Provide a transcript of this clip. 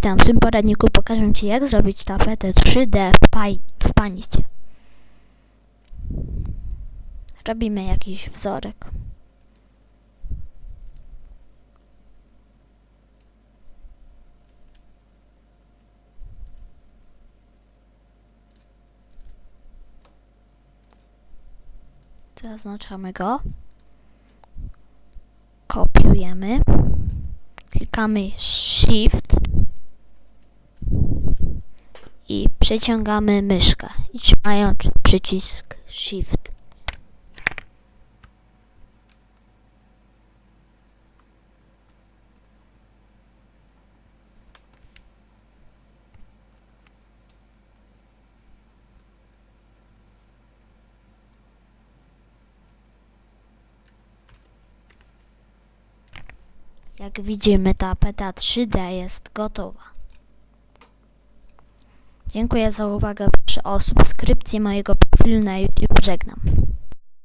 W tym poradniku pokażę Ci jak zrobić tapetę 3D w, w Panistie. Robimy jakiś wzorek. Zaznaczamy go. Kopiujemy. Klikamy Shift i przeciągamy myszkę i trzymając przycisk Shift. Jak widzimy, tapeta 3D jest gotowa. Dziękuję za uwagę. Proszę o subskrypcję mojego profilu na YouTube. Żegnam.